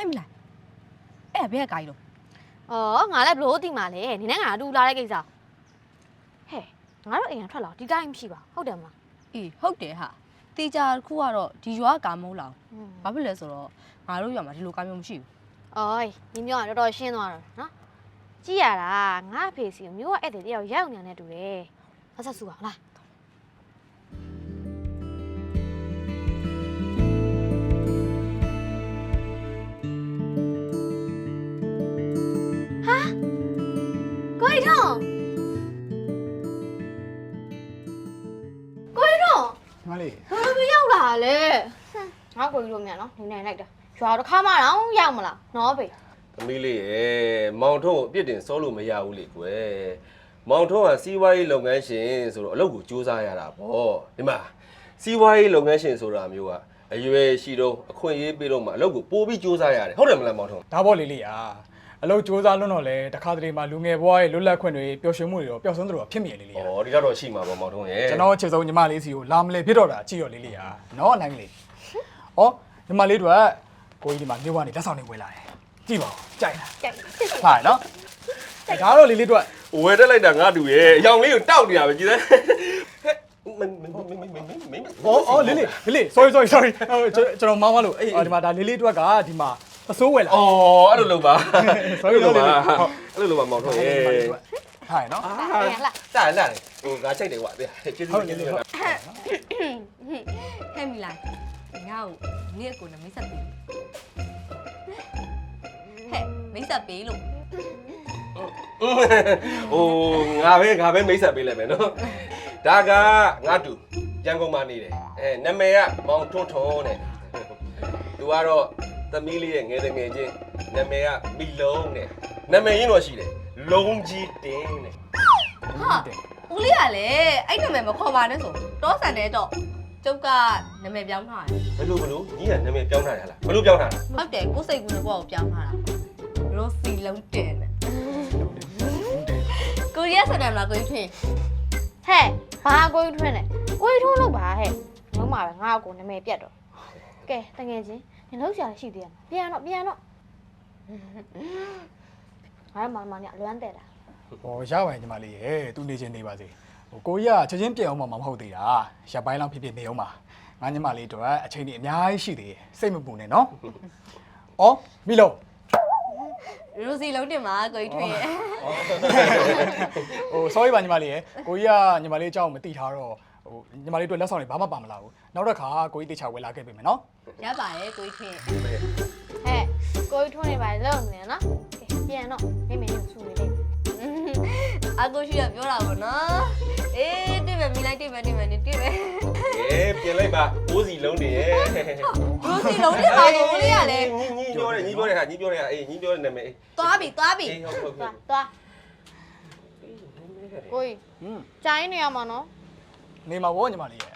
ဟဲ့မလားအဲ့ဒါဘယ်ကကိုင်းလို့။အော်ငါလည်းဘလို့တိမှလဲ။နင်နဲ့ငါအတူလာတဲ့ကိစ္စ။ဟဲ့ငါတို့အိမ်ကထွက်လာဒီတိုင်းမရှိပါဘူးဟုတ်တယ်မလားအေးဟုတ်တယ်ဟာတေချာတစ်ခုကတော့ဒီရွာကကာမိုးလောင်။อืมဘာဖြစ်လဲဆိုတော့ငါတို့ရွာမှာဒီလိုကားမျိုးမရှိဘူးအော်ညီမျိုးကတော်တော်ရှင်းသွားတော့နော်။ကြည့်ရတာငါအဖေစီကိုမျိုးကဧည့်သည်တယောက်ရောက်နေတယ်တူတယ်။ဆက်ဆက်စုပါလား။ မလေးဘယ်လိုရောက်လာလဲဟမ်ငါကိုကြီးတို့မြန်နော်နေနေလိုက်တာရွာတော့ခါမှတော့ရောက်မလားနော်ဖေသမီးလေးရဲ့မောင်ထုံးကိုအပြစ်တင်စောလို့မရဘူးလေကွယ်မောင်ထုံးကစီးပွားရေးလုပ်ငန်းရှင်ဆိုတော့အလုပ်ကိုစူးစမ်းရတာပေါ့ဒီမှာစီးပွားရေးလုပ်ငန်းရှင်ဆိုတာမျိုးကအရွယ်ရှိတော့အခွင့်အရေးပေးတော့မှအလုပ်ကိုပို့ပြီးစူးစမ်းရတယ်ဟုတ်တယ်မလားမောင်ထုံးဒါပေါ့လေးလေးอ่ะ အလုပ်စူးစမ်းလွန်းတော့လဲတခါတလေမှလူငယ်ဘဝရဲ့လွတ်လပ်ခွင့်တွေပျော်ရွှင်မှုတွေတော့ပျောက်ဆုံးသလိုဖြစ်မိရလေလေရဩဒီကတော့ရှိမှာပေါ့မောင်ထုံးရဲ့ကျွန်တော်ချစ်ဆုံးညီမလေးစီကိုလာမလဲဖြစ်တော့တာကြည့်ရလေလေရနော်နိုင်လေဩညီမလေးတို့ကကိုကြီးဒီမှာမြို့ကနေလက်ဆောင်တွေဝယ်လာတယ်ကြည့်ပါဦးကြိုက်လားကြိုက်ပါနော်ဒါတော့လေလေတို့ကဝယ်တက်လိုက်တာငါတူရဲ့အယောင်လေးကိုတောက်နေတာပဲကြည်စမ်းမင်းမင်းမင်းမင်းမင်းမင်းဟောဟောလေးလေးလေး sorry sorry sorry ကျွန်တော်မောင်းသွားလို့အဲ့ဒီမှာဒါလေးလေးတို့ကဒီမှာ အစိုးဝယ်လာဩအဲ့လိုလုပ်ပါ Sorry အဲ့လိုလုပ်ပါဟုတ်အဲ့လိုလုပ်ပါမောင်ထုံးရဲ့ဟာနော်အာတာလာဟိုငါချိတ်တယ်ကွာကျေးဇူးကျေးဇူးဟဲ့မလားငါ့ကိုနေ့ကိုနဲ့မိတ်ဆက်ပေးဟဲ့မိတ်ဆက်ပေးလို့ဟိုငါပဲငါပဲမိတ်ဆက်ပေးလိုက်မယ်နော်ဒါကငါတူရန်ကုန်မှာနေတယ်အဲနာမည်ကမောင်ထွန်းထွန်းတဲ့သူကတော့ သမီးလေးရဲ့ငယ်တငယ်ချင်းနာမည်ကမီလုံးတဲ့နာမည်ရင်းတော့ရှိတယ်လုံးကြီးတင်းတဲ့ဟာဦးလေးကလည်းအဲ့နာမည်မခေါ်ပါနဲ့ဆိုတောဆန်တဲ့တော့ကျုပ်ကနာမည်ပြောင်းထားတယ်ဘယ်လိုဘယ်လိုညီကနာမည်ပြောင်းထားရလားဘယ်လိုပြောင်းထားလဲဟုတ်တယ်ကိုယ်စိတ်ကူးနဲ့ကိုယ့်ကိုပြောင်းထားတာရိုစီလုံးတင်တယ်ကိုရီးယားဆန်တယ်မလားကိုကြီးထွင်ဟဲ့ဘာကိုကြီးထွန်းလဲကိုကြီးထွန်းလို့ပါဟဲ့လုံးမှာပဲငါ့ကိုနာမည်ပြတ်တော့ကဲတကယ်ချင်း နင်လောက်ရှာရှိသေးရမလားပြန်တော့ပြန်တော့ငါမမနဲ့လွမ်းတဲ့တာဟောရပါရင်ညီမလေးရေသူနေချင်းနေပါစေဟိုကိုကြီးကချက်ချင်းပြန်အောင်မှမဟုတ်သေးတာရပ်ပိုင်းလောက်ဖြစ်ဖြစ်နေအောင်ပါငါညီမလေးတို့ကအချိန်ကြီးအများကြီးရှိသေးတယ်စိတ်မပူနဲ့နော်ဩပြီလို့ရိုစီလုံးတင်ပါကိုကြီးထွင်ရဲ့ဟို sorry ပါညီမလေးရေကိုကြီးကညီမလေးအကြောင်းမသိထားတော့ ဟိုညီမလေးတို့လက်ဆောင်တွေဘာမှပါမလာဘူးနောက်တစ်ခါကိုကြီးတေချာဝယ်လာခဲ့ပြီမယ်နော်ရပါတယ်ကိုကြီးထွင်ဟဲ့ကိုကြီးထွန်းနေပါလေလုံနေနော်ကဲပြန်တော့မိမင်းကိုဆူနေလိုက်အကိုရှိရပြောတာပေါ့နော်အေးတွေ့မယ်မိလိုက်တွေ့မယ်တွေ့မယ်နေတွေ့မယ်အဲပြင်လိုက်ပါအိုးစီလုံးနေရဲ့ရိုစီလုံးတင်ပါကိုဦးလေးကလည်းညီညီပြောတယ်ညီပြောတယ်ဟာညီပြောတယ်ဟာအေးညီပြောတဲ့နာမည်အေးသွားပြီသွားပြီအေးဟုတ်ဟုတ်ဟုတ်သွားသွားကိုကြီးဟွန်းကြိုင်းနေရမှာနော် နေမှာဗောညီမလေးရေ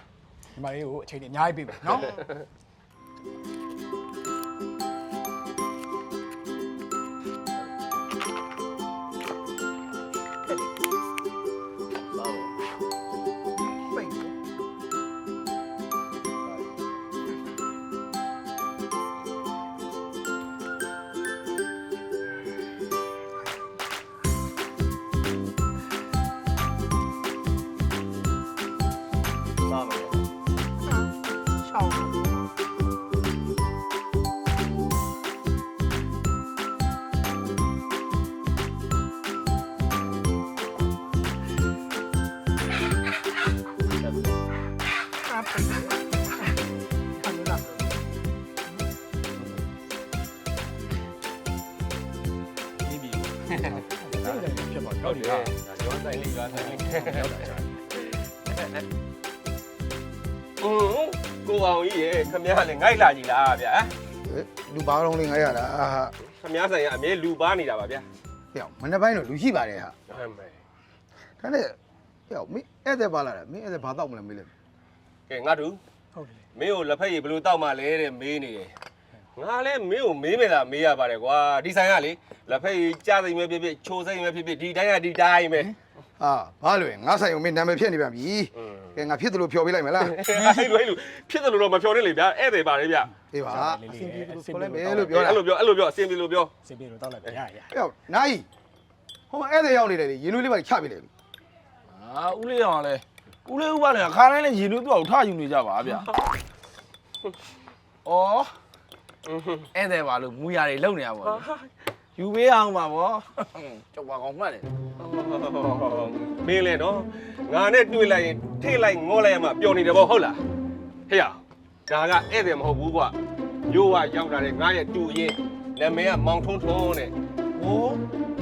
ညီမလေးကိုအချိန်ကြီးအများကြီးပြီမယ်နော် ကျွမ်းဆိုင်လေးရောက်တာကြာอืมကိုအောင်ကြီးရေခမရလည်းငိုက်လာကြီးလားဗျာလူပါတော့လေးငါရတာအာဟာခမရဆိုင်ကအမြဲလူပါနေတာပါဗျာဟဲ့မနေ့ပိုင်းတော့လူရှိပါတယ်ဟာဟုတ်မယ်ဒါနဲ့ဟဲ့မင်းအဲ့တဲ့ပါလာတယ်မင်းအဲ့တဲ့ဘာတော့မလဲမေးလိုက်ကဲငါတူဟုတ်တယ်မင်းကိုလက်ဖက်ရည်ဘယ်လိုတောက်မှလဲတဲ့မေးနေတယ်ငါလည်းမင်းကိုမေးမယ်လားမေးရပါတယ်ကွာဒီဆိုင်ကလေလက်ဖက်ရည်ကြားစိမ်ပဲဖြစ်ဖြစ်ချိုစိမ်ပဲဖြစ်ဖြစ်ဒီတိုင်းကဒီတိုင်းပဲ ဟာဘာလို့လဲငါဆိုင်ုံမင်းနာမည်ဖြစ်နေပြန်ပြီอืมကဲငါဖြစ်တယ်လို့ဖြော်ပေးလိုက်မလားအဲ့လိုအဲ့လိုဖြစ်တယ်လို့တော့မပြောနဲ့လေဗျာဧည့်သည်ပါလေဗျာအေးပါလေးအလေးဆင်ပြေလို့အဆင်ခေါ်ပြေလိုက်လို့မယ်လို့ပြောတာအဲ့လိုပြောအဲ့လိုပြောအစင်ပြေလို့ပြောစင်ပြေလို့တောက်လိုက်ပဲရရဟဲ့နိုင်ဟိုမှာဧည့်သည်ရောက်နေတယ်လေရေနွေးလေးပါချပြလိုက်အာဦးလေးအောင်လဲဦးလေးဦးပါလေခါတိုင်းလည်းရေနွေးသူ့အောင်ထယူနေကြပါဗျာ။အော်အဲ့ဒါပါလို့မူရတွေလုံနေရပါဘော။ယူပေးအောင်ပါဗော။ကြောက်ပါကောင်မှတ်တယ် မင်းလေနော်ငါနဲ့တွေ့လိုက်ရင်ထိတ်လိုက်ငေါလိုက်ရမှပျော်နေတယ်ဗောဟုတ်လားဟေ့ရဒါကဧည့်သည်မဟုတ်ဘူးကွာရိုးဝရောက်လာတဲ့ငါရဲ့တူရင်နာမည်ကမောင်ထွန်းထွန်းတဲ့။ဟို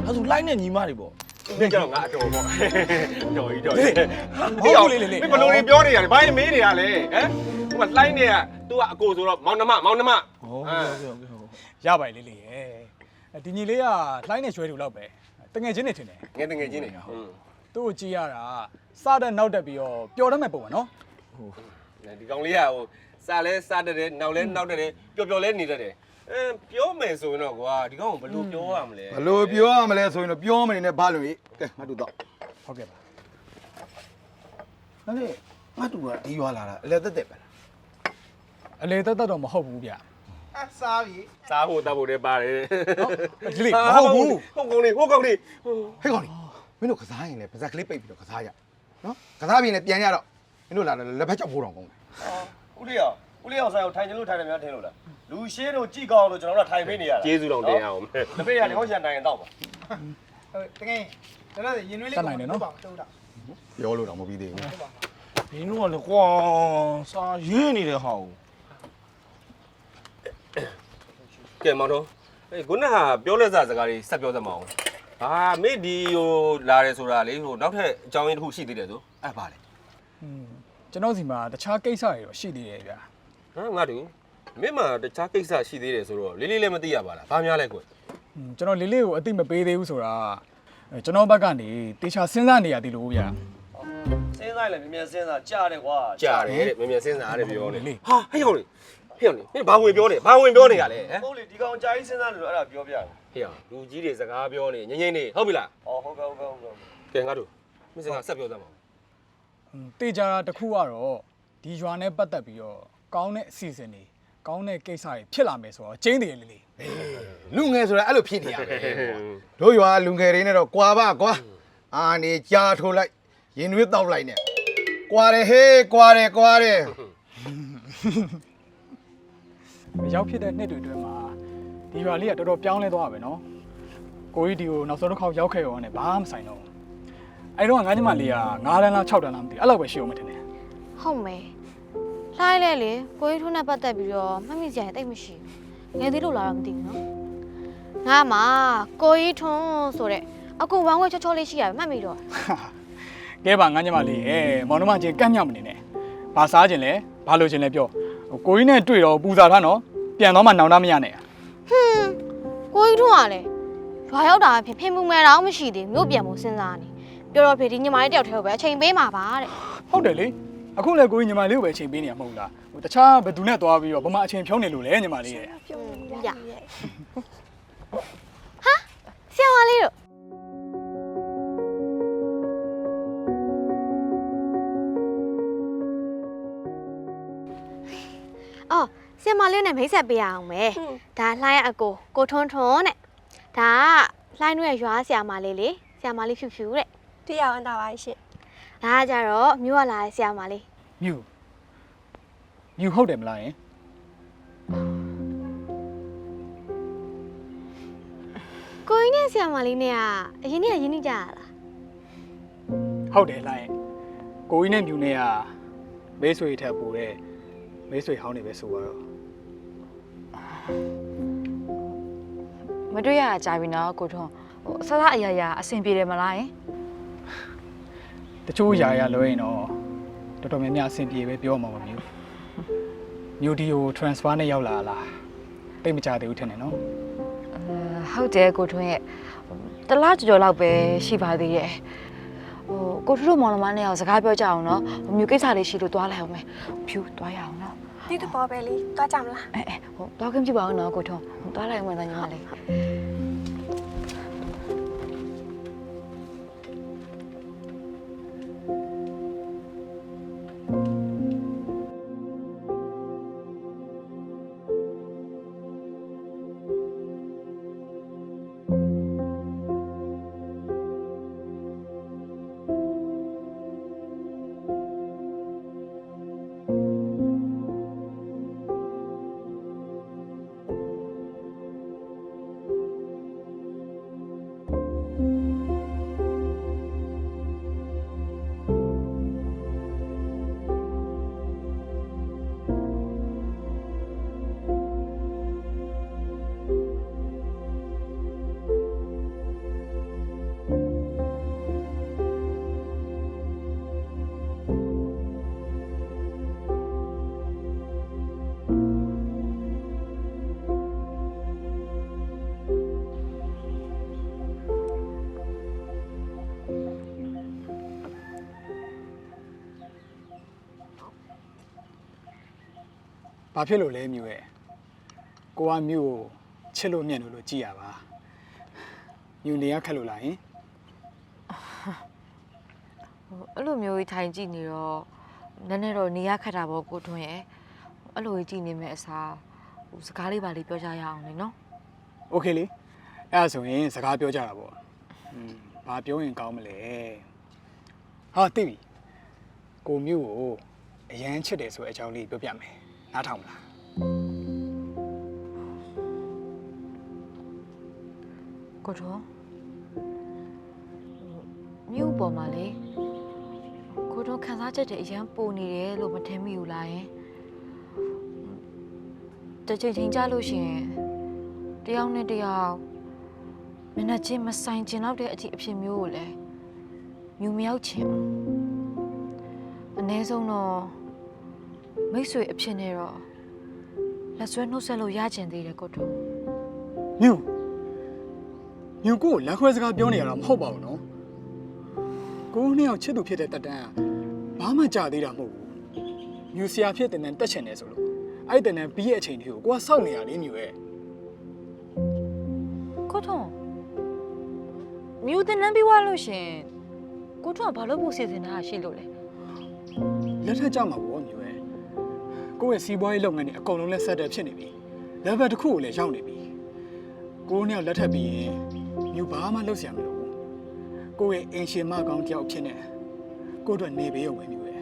အဲ့ဆိုလိုက်နေညီမတွေပေါ့ဒီကြောင့်ငါအတော်ပေါ့တော်ကြီးတော်လေးကြီးဟုတ်လေးလေးလေးမင်းဘလို့နေပြောနေရတယ်ဘာရင်မေးနေရလဲဟမ်ဟိုကလှိုင်းနေက तू ကအကိုဆိုတော့မောင်နှမမောင်နှမ။ဟုတ်အာဟုတ်ဟုတ်ဟုတ်ရပါလေလေးရဲ့ဒီညီလေးကလှိုင်းနေရွှဲတူလောက်ပဲ တငယ်ချင်းနေထင်တယ်ငယ်တငယ်ချင်းနေဟုတ်သူ့ကိုကြည့်ရတာစတဲ့နောက်တက်ပြီးတော့ပျော်တတ်မဲ့ပုံပါနော်ဒီကောင်လေးကဟိုစားလဲစားတတ်တယ်နောက်လဲနောက်တတ်တယ်ပျော်ပျော်လဲနေတတ်တယ်အဲပြောမယ်ဆိုရင်တော့ကွာဒီကောင်ကဘလို့ပြောရမလဲဘလို့ပြောရမလဲဆိုရင်တော့ပြောမနေနဲ့ဘာလို့ရေကဲငါတို့တော့ဟုတ်ကဲ့ပါဒါနဲ့ငါတို့ကဒီရွာလာတာအလဲတက်တက်ပဲလားအလေတက်တက်တော့မဟုတ်ဘူးဗျအ စားပြီစားဖို့တောက်ဖို့တည်းပါတယ်ဒီလေးမဟုတ်ဘူးဟုတ်ကောင်လေးဟုတ်ကောင်လေးဟဲ့ကောင်လေးမင်းတို့ကစားရင်လည်းပါဇက်ကလေးပိတ်ပြီးတော့ကစားရနော်ကစားပြီးရင်လည်းပြန်ရတော့မင်းတို့လာတယ်လက်ဖက်ချောက်ဖို့တော့ကောင်းတယ်ဦးလေးအောင်ဦးလေးအောင်ဆိုင်ကိုထိုင်ကြလို့ထိုင်တယ်များထင်လို့လားလူရှင်းတို့ကြည့်ကောင်းလို့ကျွန်တော်တို့ထိုင်ပေးနေရတာကျေးဇူးတော်တင်အောင်တပည့်ရတယ်ဟောချန်တိုင်ရင်တော့ပါတကယ်ဒါလည်းရင်နွေးလေးတက်နိုင်တယ်နော်တုံးတာပြောလို့တော့မပြီးသေးဘူး။ဒီနုကလေကွာစာရင်းနေတဲ့ဟာကို ကဲမောင်တော်အေးခုနကပြောလက်စားစကားတွေဆက်ပြောစမ်းမအောင်ဟာမေဒီဟိုလာတယ်ဆိုတာလေဟိုနောက်ထပ်အကြောင်းရင်းတစ်ခုရှိသေးတယ်ဆိုအဲ့ပါလေကျွန်တော်စီမှာတခြားကိစ္စတွေတော့ရှိသေးတယ်ဗျာဟာငါတို့မင်းမှာတခြားကိစ္စရှိသေးတယ်ဆိုတော့လေးလေးလည်းမသိရပါလားဘာများလဲကွဟွန်းကျွန်တော်လေးလေးကိုအသိမပေးသေးဘူးဆိုတာအဲကျွန်တော်ဘက်ကနေတေချာစဉ်းစားနေရသေးလို့ဗျာစဉ်းစားလည်းမြန်မြန်စဉ်းစားကြားတယ်ကွာကြားတယ်တဲ့မြန်မြန်စဉ်းစားရတယ်ပြောနေလေဟာဟဲ့ဟိုလေ လေးဟဲ့ကောင်လေးမင်းဘာဝင်ပြောနေဘာဝင်ပြောနေရလဲဟမ်ဟုတ်လေဒီကောင်ကြားကြီးစဉ်းစားလို့အဲ့ဒါပြောပြတယ်ဟေ့လူကြီးတွေစကားပြောနေငိမ့်ငိမ့်နေဟုတ်ပြီလားဩဟုတ်ကဲ့ဟုတ်ကဲ့ဟုတ်ကဲ့ကဲငါတို့မင်းစကားဆက်ပြောသမောင်းอืมတေချာတာတစ်ခုကတော့ဒီရွာနဲ့ပတ်သက်ပြီးတော့ကောင်းတဲ့အစီအစဉ်တွေကောင်းတဲ့ကိစ္စတွေဖြစ်လာမယ်ဆိုတော့ကျင်းတယ်လေးလေးလူငယ်ဆိုတာအဲ့လိုဖြစ်နေရပဲတို့ရွာလူငယ်တွေနဲ့တော့ကွာပါကွာအာနေကြားထိုးလိုက်ရင်နွေးတောက်လိုက်နဲ့ကွာတယ်ဟေးကွာတယ်ကွာတယ် ရောက်ဖြစ်တဲ့နှစ်တွေအတွင်းမှာဒီရွာလေးကတော်တော်ပြောင်းလဲသွားပါပဲနော်ကိုကြီးဒီကိုနောက်ဆုံးတစ်ခေါက်ရောက်ခဲ့ရောနဲ့ဘာမှမဆိုင်တော့အဲ့တော့ငါးညီမလေးက9တန်းလား6တန်းလားမသိဘူးအဲ့လောက်ပဲရှိအောင်မထင်နဲ့ဟုတ်မယ်လှိုင်းလဲလေကိုကြီးထုံးနဲ့ပတ်သက်ပြီးတော့မှတ်မိစရာတိတ်မရှိဘူးငယ်သေးလို့လာတော့မသိဘူးနော်ငါမှကိုကြီးထွန်းဆိုတဲ့အကူဝမ်းဝဲချောချောလေးရှိရပဲမှတ်မိတော့ကဲပါငါညီမလေးအဲမောင်နှမချင်းကန့်မြောက်မနေနဲ့ဘာစားခြင်းလဲဘာလိုခြင်းလဲပြော ကိုကြီးနဲ့တွေ့တော့ပူဇာထားနော်ပြန်တော့မှနောင်တမရနဲ့ဟွန်းကိုကြီးထွန်းကလည်းရွာရောက်တာဖြစ်ဖင်မှုမဲတော့မရှိသေးဘူးမြို့ပြန်မှုစဉ်းစားနေပြောတော့ဖေဒီညီမလေးတယောက်တည်းကိုပဲအချိန်ပေးမှာပါတဲ့ဟုတ်တယ်လေအခုလည်းကိုကြီးညီမလေးကိုပဲအချိန်ပေးနေရမဟုတ်လားဟိုတခြားဘယ်သူနဲ့သွားပြီးတော့ဘာမှအချိန်ဖြုံးနေလို့လဲညီမလေးရဲ့ရဟာဆရာမလေးတို့ အော်ဆရာမလေးနဲ့မိတ်ဆက်ပေးရအောင်မယ်ဒါလှိုင်းအကိုကိုထွန်းထွန်းတဲ့ဒါကလှိုင်းတို့ရဲ့ရွာဆရာမလေးလေဆရာမလေးဖြူဖြူတဲ့တရားဝင်တာပါရှင်ဒါကကြတော့မြို့ကလာတဲ့ဆရာမလေးမြူမြူဟုတ်တယ်မလားယင်ကိုကြီးနဲ့ဆရာမလေးနဲ့ကအရင်ကရင်းနှီးကြရလားဟုတ်တယ်လားယင်ကိုကြီးနဲ့မြူနဲ့ကမေးဆွေထက်ပိုတဲ့မေးဆွေဟောင်းနေပဲဆိုတော့ မတွေ့ရတာကြာပြီနော်ကိုထွန်းဟိုအစစအရာရာအဆင်ပြေတယ်မလားယင်တချို့ຢာရလွဲရင်တော့တော်တော်များများအဆင်ပြေပဲပြောမှာပါမြူမြူဒီကို transfer နဲ့ရောက်လာလားတိတ်မကြသေးဘူးထင်တယ်နော်အဲဟုတ်တယ်ကိုထွန်းရဲ့ဟိုတစ်လားကြော်ကြော်လောက်ပဲရှိပါသေးရဲ့ဟိုကိုထွန်းတို့မောင်နှမနဲ့အောင်စကားပြောကြအောင်နော်ဟိုမျိုးကိစ္စလေးရှိလို့တွားလိုက်အောင်မယ်ဖြူတွားရအောင်နော် ဒီတပေါ်ပဲလေတွားကြမလားအဲအဲဟိုတွားခွင့်ပြုပါအောင်နော်ကိုထွန်းဟိုတွားလိုက်အောင်မယ်ညီမလေး ဘာဖြစ်လို့လဲမြို့ရဲ့ကိုကမြို့ကိုချစ်လို့မြတ်လို့လို့ကြည်ရပါမြို့နေရခက်လို့လားဟင် ဟိုအဲ့လိုမျိုးကြီးထိုင်ကြည့်နေတော့နည်းနည်းတော့နေရခက်တာပေါ့ကိုထွန်းရဲ့အဲ့လိုကြီးကြည့်နေမဲ့အစားဟိုစကားလေးပါလေးပြောကြရအောင်လေနော် โอเคလေအဲ့ဒါဆိုရင်စကားပြောကြတာပေါ့อืมဘာပြောရင်ကောင်းမလဲဟာသိပြီကိုမြို့ကိုအရန်ချစ်တယ်ဆိုတဲ့အကြောင်းလေးပြောပြမယ် နားထောင်မလားကိုထွန်းမြို့ပေါ်မှာလေကိုထွန်းခံစားချက်တွေအရန်ပိုနေတယ်လို့မထင်မိဘူးလားယင်တစ်ချိန်ချိန်ကြာလို့ရှရင်တယောက်နဲ့တယောက်မျက်နှာချင်းမဆိုင်ကျင်တော့တဲ့အထိအဖြစ်မျိုးကိုလည်းမြူမရောက်ချင်ဘူးအ ਨੇ ဆုံးတော့ မိတ်ဆွေအဖြစ်နဲ့တော့လက်ဆွဲနှုတ်ဆက်လို့ရချင်သေးတယ်ကိုထွန်းမြို့မြို့ကိုလက်ခွဲစကားပြောနေရတာမဟုတ်ပါဘူးနော်ကိုနှစ်ယောက်ချစ်သူဖြစ်တဲ့တက်တန်းကဘာမှကြာသေးတာမဟုတ်ဘူးမြို့ဆရာဖြစ်တဲ့နဲ့တက်ချင်တယ်ဆိုလို့အဲ့တဲ့နဲ့ပြီးရဲ့အချိန်တွေကိုကိုကစောင့်နေရလေမြို့ရဲ့ကိုထွန်းမြူတင်နန်းပြီးွားလို့ရှရင်ကိုထွန်းကဘာလို့ဖို့စီစဉ်တာရှိလို့လဲလက်ထက်ကြမှာပေါ့မြို့ရဲ့ ကိုယ့်ရဲ့စီးပွားရေးလုပ်ငန်းတွေအကုန်လုံးလက်ဆက်တဲ့ဖြစ်နေပြီ level တစ်ခုကိုလည်းရောက်နေပြီကိုယ်နဲ့လက်ထပ်ပြီးရင်ယူဘာမှလုပ်စရာမလိုဘူးကိုယ့်ရဲ့အင်ရှင်မကောင်တယောက်ဖြစ်နေကိုယ့်အတွက်နေပေးရုံပဲမျိုးပဲ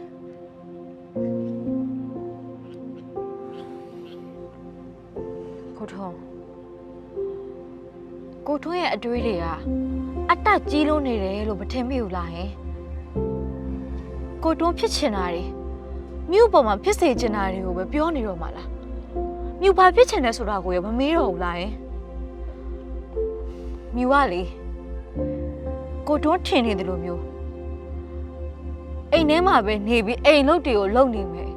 ကိုထုံးကိုထုံးရဲ့အတွေးတွေကအတက်ကြီးလို့နေတယ်လို့မထင်မိဘူးလားဟင်ကိုတွန်းဖြစ်ချင်တာတွေ မြို့ပေါ်မှာဖြစ်စေချင်တာတွေကိုပဲပြောနေတော့မှလားမြို့ဘာဖြစ်ချင်တယ်ဆိုတာကိုရမမေးတော့ဘူးလားဟင်မြို့ကလေကိုထွန်းထင်နေတယ်လို့မျိုးအိမ်ထဲမှာပဲနေပြီးအိမ်လုတ်တွေကိုလုံနေမယ်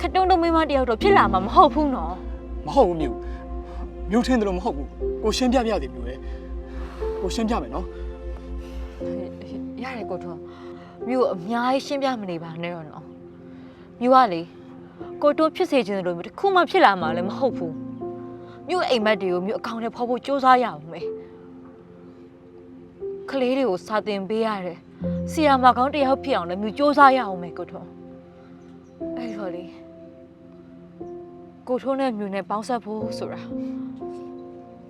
ခက်တုံးတုံးမိန်းမတယောက်တော့ဖြစ်လာမှာမဟုတ်ဘူးနော်မဟုတ်ဘူးမြို့မြို့ထင်းတယ်လို့မဟုတ်ဘူးကိုရှင်းပြပြသည်မြို့ရဲ့ကိုရှင်းပြမယ်နော်ရတယ်ကိုထွန်းမြို့အများကြီးရှင်းပြမနေပါနဲ့တော့နော် မြို့ကလေကိုတွန်းဖြစ်စေခြင်းလို့မျိုးတစ်ခုမှဖြစ်လာမှာလည်းမဟုတ်ဘူးမြို့အိမ်မက်တွေကိုမြို့အကောင့်ထဲဖော်ဖို့စူးစမ်းရအောင်မယ်ကလေးတွေကိုစာသင်ပေးရတယ်ဆီယာမကောင်းတစ်ယောက်ဖြစ်အောင်လည်းမြို့စူးစမ်းရအောင်မယ်ကိုထွန်းအဲ့တော့လေကိုထွန်းနဲ့မြို့နဲ့ပေါင်းဆက်ဖို့ဆိုတာ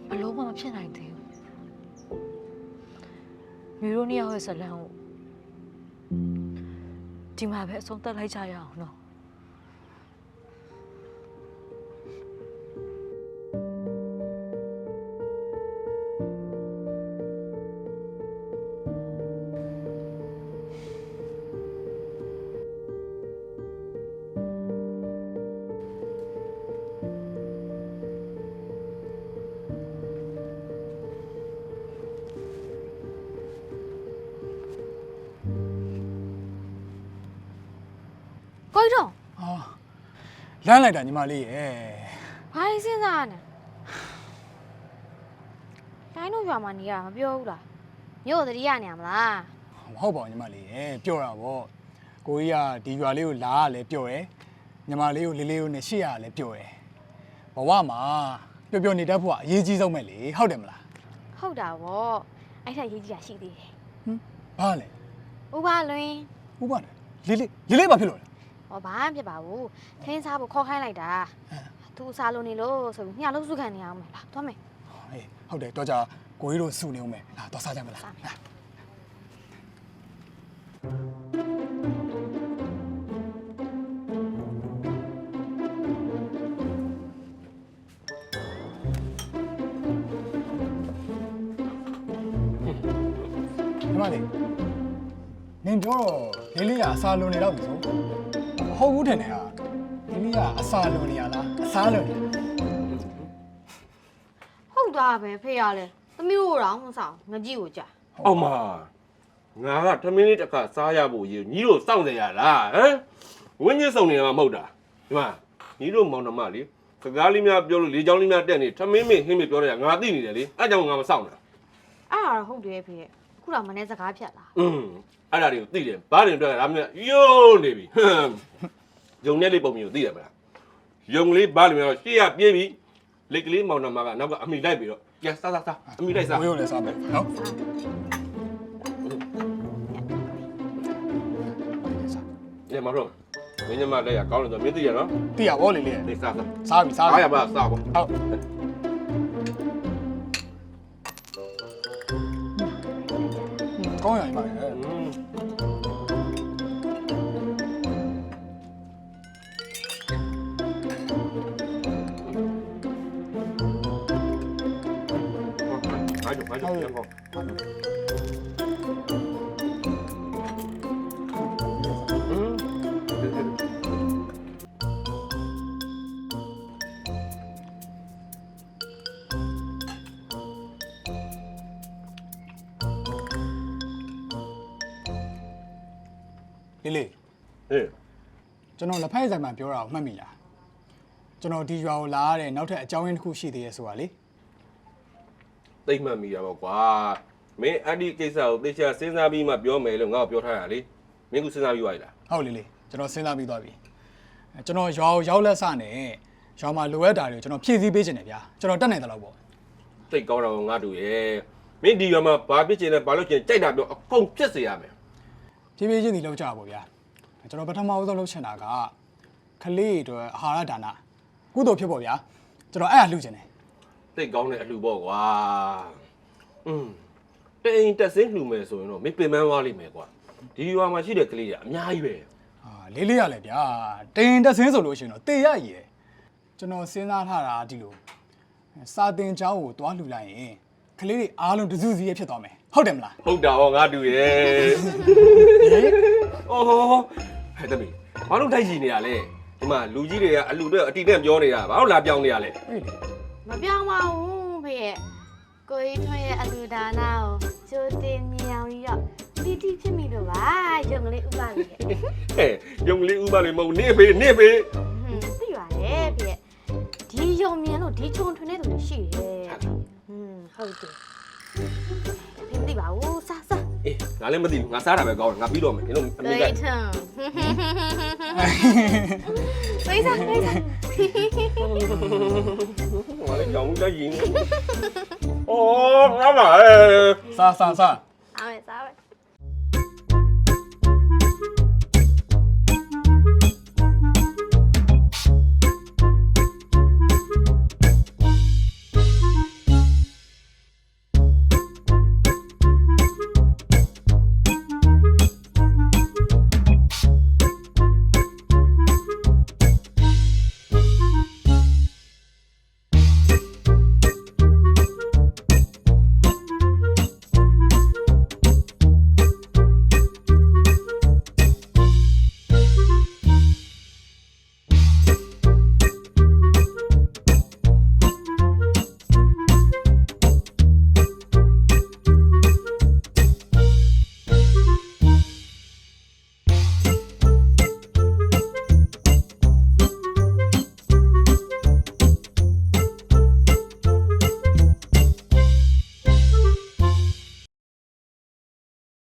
ဘယ်လို့မှမဖြစ်နိုင်သေးဘူးမျိုးတို့နှစ်ယောက်ရဲ့ဇလံကို ဒီမှာပဲအဆုံးသတ်လိုက်ကြရအောင်နော် ကိုကြီးတော့ဟာလမ်းလိုက်တာညီမလေးရဲ့ဘာလို့စဉ်းစားနေတိုင်းတို့ရွာမှာနေရတာမပြောဘူးလားမြို့သတိရနေရမလားမဟုတ်ပါဘူးညီမလေးရဲ့ပြောတာပေါ့ကိုကြီးကဒီရွာလေးကိုလာရလဲပြောတယ်ညီမလေးကိုလေးလေးကိုနဲ့ရှေ့ရလဲပြောတယ်ဘဝမှာပျော်ပျော်နေတတ်ဖို့ကအရေးကြီးဆုံးပဲလေဟုတ်တယ်မလားဟုတ်တာဗောအဲ့ထက်ရေးကြီးတာရှိသေးတယ်ဘာလဲဥပါလွင်ဥပဒေလေးလေးလေးလေးဘာဖြစ်လို့လဲ ဟောဘာမှမဖြစ်ပါဘူးထင်းစားဖို့ခေါ်ခိုင်းလိုက်တာသူစားလို့နေလို့ဆိုပြီးညလုံးစုခံနေအောင်မယ်လားသွားမယ်ဟေးဟုတ်တယ်တော့ကြာကိုကြီးတို့စုနေဦးမယ်လာတော့စားကြမလားလာညီမလေးနင်ပြောတော့လေးလေးကအစာလွန်နေတော့ပြီဆိုမ ဟုတ်ဘူးထင်တယ်ဟာလေးလေးကအစာလွန်နေရလားအစာလွန်နေဟုတ်တာပဲဖေရလဲသမီးတို့တော့မဆောင်ငကြည့်ကိုကြာအောင်မငါကထမင်းလေးတစ်ခါစားရဖို့ရေညီတို့စောင့်နေရလားဟမ်ဝင်းကြီးစုံနေမှာမဟုတ်တာဒီမှာညီတို့မောင်နှမလေးစကားလေးများပြောလို့လေချောင်းလေးများတက်နေထမင်းမင်းဟင်းမင်းပြောတယ်ငါသိနေတယ်လေအဲ့ကြောင့်ငါမစောင့်တာအဲ့ဒါတော့ဟုတ်တယ်ဖေခုတော့မနေ့စကားဖြတ်လာอืม အဲ့ဒါတွေကိုသိတယ်ဘာတွေအတွက်ဒါမှမဟုတ်ယုံနေပြီဟမ်ဂျုံနဲ့လေးပုံမျိုးသိတယ်မလားယုံလေးဘာလို့လဲရှေ့ရပြေးပြီလက်ကလေးမောင်နှမကနောက်ကအမိလိုက်ပြီးတော့ကြစားစားစားအမိလိုက်စားကိုရိုးလည်းစားမယ်နော်ညမတော့မင်းညမလည်းရကောင်းတယ်ဆိုမင်းသိရနော်တိရဗောလေးလေးနေစားစားစားပြီစားပြီအားရပါစားပေါ့ဟုတ်ကောင်းရပါရဲ့อืมအား လက်ဖက်ဆိုင်မှာပြောတာကိုမှတ်မိလားကျွန်တော်ဒီရွာကိုလာရတဲ့နောက်ထပ်အကြောင်းရင်းတစ်ခုရှိသေးရဲ့ဆိုတာလေသိမ့်မှတ်မိတာပေါ့ကွာမင်းအဲ့ဒီကိစ္စကိုသိချာစဉ်းစားပြီးမှပြောမယ်လို့ငါ့ကိုပြောထားတာလေမင်းကစဉ်းစားပြီးသွားပြီလားဟုတ်လေးလေးကျွန်တော်စဉ်းစားပြီးသွားပြီအဲကျွန်တော်ရွာကိုရောက်လက်စနဲ့ရွာမှာလိုအပ်တာတွေကိုကျွန်တော်ဖြည့်ဆည်းပေးခြင်းတယ်ဗျာကျွန်တော်တက်နိုင်တယ်လို့ပေါ့သိကောင်းတော့ငါတို့ရဲ့မင်းဒီရွာမှာဘာဖြစ်ချင်လဲဘာလို့ချင်ကြိုက်တာပြောအကုန်ပြစ်စေရမယ်ဖြည်းဖြည်းချင်းဒီလောက်ကြပါဗျာ ကျွန်တော်ပထမဦးဆုံးလုပ်ချင်တာကခလေးတွေအတွက်အာဟာရဒါနကုသိုလ်ဖြစ်ပေါ့ဗျာကျွန်တော်အဲ့ဒါလှူချင်တယ် သိကောင်းတဲ့အလှပေါ့ကွာอืมတိန်တက်စင်းလှူမယ်ဆိုရင်တော့မင်းပင်ပန်းသွားလိမ့်မယ်ကွာဒီရွာမှာရှိတဲ့ကလေးကအများကြီးပဲ အာလေးလေးရလဲဗျာတင်တက်ဆင်းဆိုလို့ရှိရင်တော့တေရရည်တယ်ကျွန်တော်စဉ်းစားထားတာဒီလိုစာတင်เจ้าကိုတွားလှူလိုက်ရင်ခလေးတွေအားလုံးတစုစီရဖြစ်သွားမယ်ဟုတ်တယ်မလား ဟုတ်တာဟောငါတူရဲ့ ဟေး အိုး ဟဲ့တမီးဘာလို့ထိုက်ကြည့်နေရလဲဒီမှာလူကြီးတွေကအလှတွေအတီးနဲ့ပြောနေတာဘာလို့လာပြောင်းနေရလဲအေးလေမပြောင်းပါဘူးဖေရဲ့ကိုကြီးထွန်းရဲ့အလူဒါနာကိုကျိုးတင်မြောင်ပြီးတော့တီတီဖြစ်မိလို့ပါရုံကလေးဥပလေးရဲ့ဟဲ့ယုံလေးဥပလေးမဟုတ်နေဖေးနေဖေးဟွန်းသိပါတယ်ဖေရဲ့ဒီရုံမြင်လို့ဒီချုံထွန်းတဲ့သူတွေရှိတယ်ဟွန်းဟုတ်တယ်ဖေသိပါဘူးစားစား အေးငါလည်းမသိဘူးငါစားတာပဲကောင်းတယ်ငါပြီးတော့မယ်နင်တို့အကိုမေကကြီးထွန်းဖေးစားဖေးစားငါလည်းကြောင်ကြရင်အော်ငါပါအဲစား စားစားစားမယ်စားမယ်